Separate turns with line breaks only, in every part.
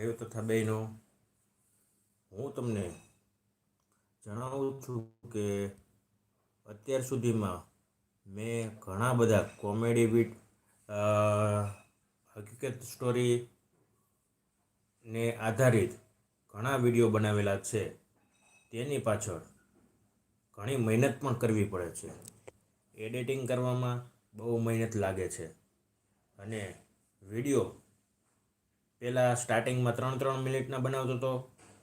ભાઈઓ તથા બહેનો, હું તમને જણાવું છું કે અત્યાર સુધીમાં મેં ઘણા બધા કોમેડી બીટ હકીકત સ્ટોરી ને આધારિત ઘણા વીડિયો બનાવેલા છે. તેની પાછળ ઘણી મહેનત પણ કરવી પડે છે. એડિટિંગ કરવામાં બહુ મહેનત લાગે છે. અને વીડિયો પહેલાં સ્ટાર્ટિંગમાં ત્રણ ત્રણ મિનિટના બનાવતો હતો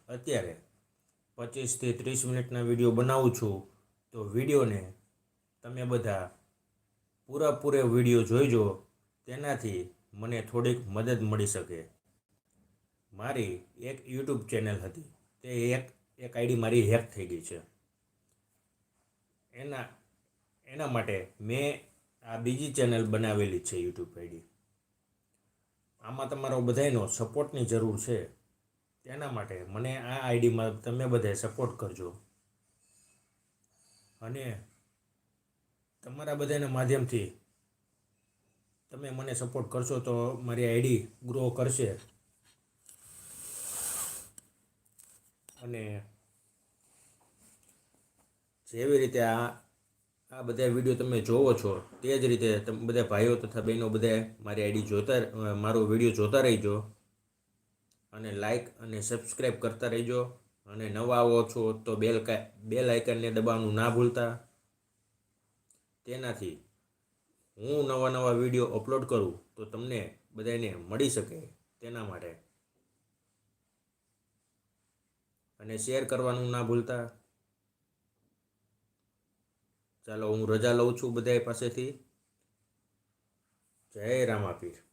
અત્યારે પચીસથી ત્રીસ મિનિટના વીડિયો બનાવું છું, તો વિડીયોને તમે બધા પૂરેપૂરે વીડિયો જોઈજો, તેનાથી મને થોડીક મદદ મળી શકે. મારી એક યુટ્યુબ ચેનલ હતી, તે એક એક આઈડી મારી હેક થઈ ગઈ છે. એના એના માટે મેં આ બીજી ચેનલ બનાવેલી છે યુટ્યુબ આઈડી. આમાં તમારો બધાયનો સપોર્ટની જરૂર છે. તેના માટે મને આ આઈડીમાં તમે બધા સપોર્ટ કરજો. અને તમારા બધાના માધ્યમથી તમે મને સપોર્ટ કરશો તો મારી આઈડી ગ્રો કરશે. અને જેવી રીતે આ આ બધા વીડિયો તમે જોવો છો. તે જ રીતે તમે, બધા ભાઈઓ તથા બહેનો બધા મારી આઈડી જોતા મારો વીડિયો જોતા રહીજો. અને લાઇક અને સબસ્ક્રાઈબ કરતા રહીજો. અને નવા આવો છો તો બેલ બેલ આઇકનને દબાવવાનું ના ભૂલતા. તેનાથી હું નવા નવા વીડિયો અપલોડ કરું તો તમને બધાને મળી શકે તેના માટે. અને શેર કરવાનું ના ભૂલતા. ચાલો હું રજા લઉં છું બધા પાસેથી. જય રામાપીર.